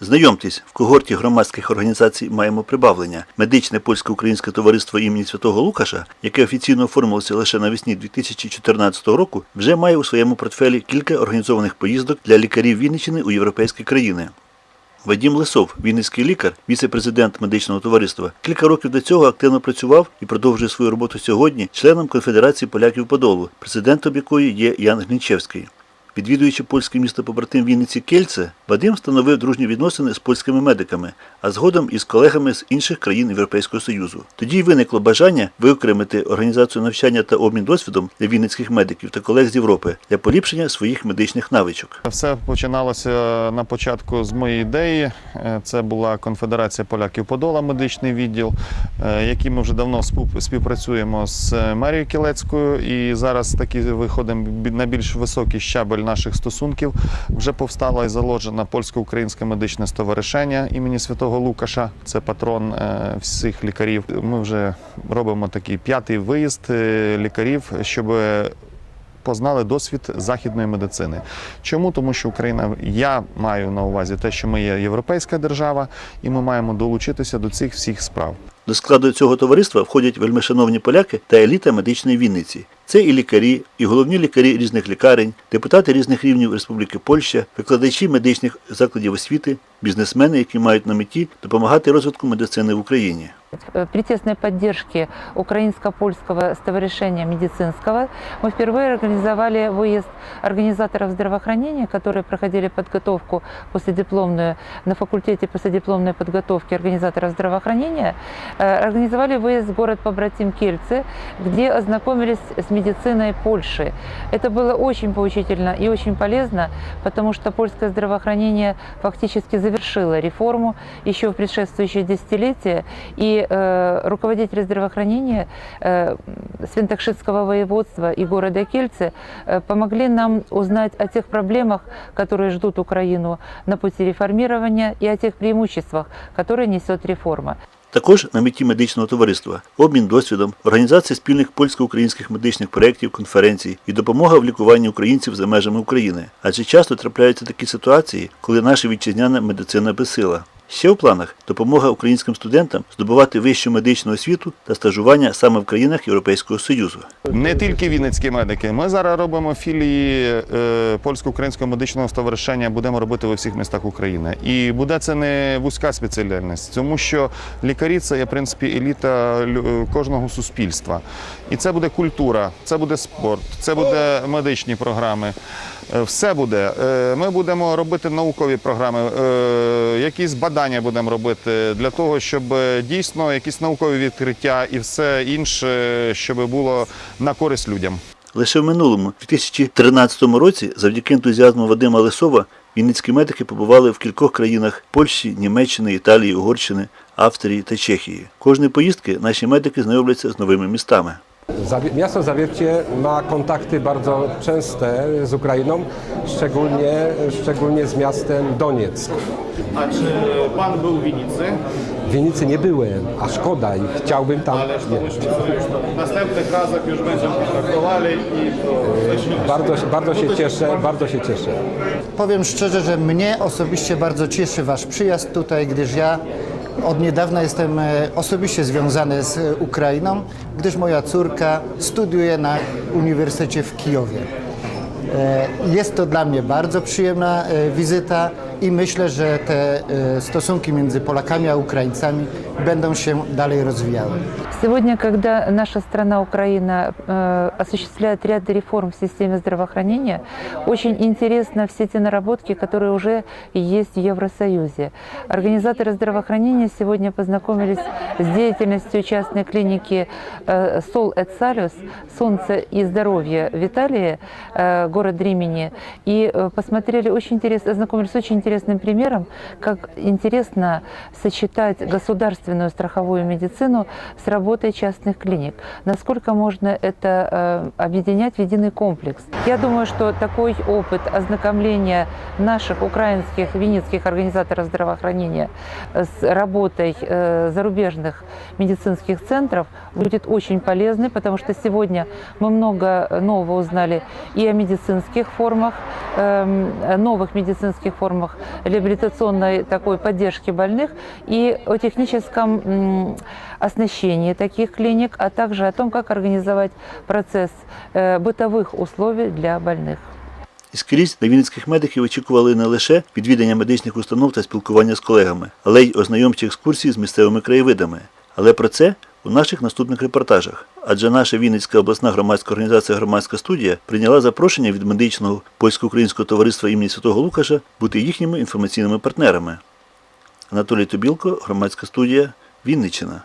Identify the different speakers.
Speaker 1: Знайомтесь, в когорті громадських організацій маємо прибавлення. Медичне польсько-українське товариство імені Святого Лукаша, яке офіційно оформилося лише навесні 2014 року, вже має у своєму портфелі кілька організованих поїздок для лікарів Вінниччини у європейські країни. Вадім Лисов, вінницький лікар, віце-президент медичного товариства, кілька років до цього активно працював і продовжує свою роботу сьогодні членом Конфедерації поляків Подолу, президентом якої є Ян Гнічевський. Відвідуючи польське місто побратим Вінниці Кельце, Вадим встановив дружні відносини з польськими медиками, а згодом із колегами з інших країн Європейського Союзу. Тоді виникло бажання виокремити організацію навчання та обмін досвідом для вінницьких медиків та колег з Європи для поліпшення своїх медичних навичок.
Speaker 2: Все починалося на початку з моєї ідеї. Е, Це була Конфедерація поляків Подола, медичний відділ, е, який ми вже давно спів- співпрацюємо з Марією Кілецькою. І зараз таки виходимо на більш високий щабель наших стосунків. Вже повстала і заложена польсько-українське медичне стоваришення імені Святого Лукаша. Це патрон е, всіх лікарів. Ми вже робимо такий п'ятий виїзд е, лікарів, щоб познали досвід західної медицини. Чому? Тому що Україна, я маю на увазі те, що ми є європейська держава, і ми маємо долучитися до цих всіх справ.
Speaker 1: До складу цього товариства входять вельмишановні поляки та еліта медичної Вінниці. Це і лікарі, і головні лікарі різних лікарень, депутати різних рівнів Республіки Польща, викладачі медичних закладів освіти, бізнесмени, які мають на меті допомагати розвитку медицини в Україні.
Speaker 3: Э, При тесной поддержке украинско-польского ставорешения медицинского мы впервые организовали выезд организаторов здравоохранения, которые проходили подготовку последипломную на факультете последипломной подготовки организаторов здравоохранения, э, организовали выезд в город Побратим Кельце, где ознакомились с медициной Польши. Это было очень поучительно и очень полезно, потому что польское здравоохранение фактически завершило реформу еще в предшествующее десятилетие, и э, руководители здравоохранения э, Свинтокшитского воеводства и города Кельце э, помогли нам узнать о тех проблемах, которые ждут Украину на пути реформирования, и о тех преимуществах, которые несет реформа.
Speaker 1: Також на меті медичного товариства обмін досвідом, організація спільних польсько-українських медичних проєктів, конференцій і допомога в лікуванні українців за межами України. Адже часто трапляються такі ситуації, коли наша вітчизняна медицина безсила. Ще в планах допомога українським студентам здобувати вищу медичну освіту та стажування саме в країнах Європейського Союзу.
Speaker 2: Не тільки вінницькі медики. Ми зараз робимо філії е, польсько-українського медичного стоваришення, будемо робити у всіх містах України. І буде це не вузька спеціальність, тому що лікарі це є в принципі еліта е, кожного суспільства. І це буде культура, це буде спорт, це буде медичні програми. Е, Все буде. Е, Ми будемо робити наукові програми, е, якісь badania будемо робити для того, щоб дійсно якісь наукові відкриття і все інше, щоб було на користь людям.
Speaker 1: Лише в минулому, 2013 році, завдяки ентузіазму Вадима Лисова, вінницькі медики побували в кількох країнах Польщі, Німеччини, Італії, Угорщини, Австрії та Чехії. Кожної поїздки наші медики знайомляться з новими містами.
Speaker 4: Zawie- Miasto Zawiercie ma kontakty bardzo częste z Ukrainą, szczególnie, szczególnie z miastem Donieck.
Speaker 5: A czy pan był w Winicy?
Speaker 4: W Winicy nie byłem, a szkoda i chciałbym tam.
Speaker 5: Ale to
Speaker 4: Nie.
Speaker 5: już w następnych razach już będziemy kontaktowali i to.
Speaker 4: Bardzo, się- bardzo się cieszę, bardzo się cieszę.
Speaker 6: Powiem szczerze, że mnie osobiście bardzo cieszy Wasz przyjazd tutaj, gdyż ja od niedawna jestem e, osobiście związany z e, Ukrainą, gdyż moja córka studiuje na Uniwersytecie w Kijowie. E, Jest to dla mnie bardzo przyjemna wizyta i myślę, że te e, stosunki między Polakami a Ukraińcami będą się dalej rozwijały.
Speaker 3: Сегодня, когда наша страна Украина э, осуществляет ряд реформ в системе здравоохранения, очень интересно все те наработки, которые уже есть в Евросоюзе. Организаторы здравоохранения сегодня познакомились с деятельностью частной клиники э, Сол et Salus, Солнце и здоровье в Италии, э, город Римени, и э, посмотрели очень интересно, ознакомились с очень интересным примером, как интересно сочетать государственную страховую медицину с работой частных клиник. Насколько можно это э, объединять в единый комплекс? Я думаю, что такой опыт ознакомления наших украинских, винницких организаторов здравоохранения с работой э, зарубежных медицинских центров будет очень полезный, потому что сегодня мы много нового узнали и о медицинских формах, эм, новых медицинских формах реабилитационной такой поддержки больных и о техническом м, оснащении таких клиник, а также о том, как организовать процесс э, бытовых условий для больных.
Speaker 1: І скрізь на вінницьких медиків очікували не лише відвідання медичних установ та спілкування з колегами, але й ознайомчі екскурсії з місцевими краєвидами. Але про це у наших наступних репортажах. Адже наша Вінницька обласна громадська організація Громадська студія прийняла запрошення від медичного польсько-українського товариства імені Святого Лукаша бути їхніми інформаційними партнерами. Анатолій Тобілко, громадська студія, Вінниччина.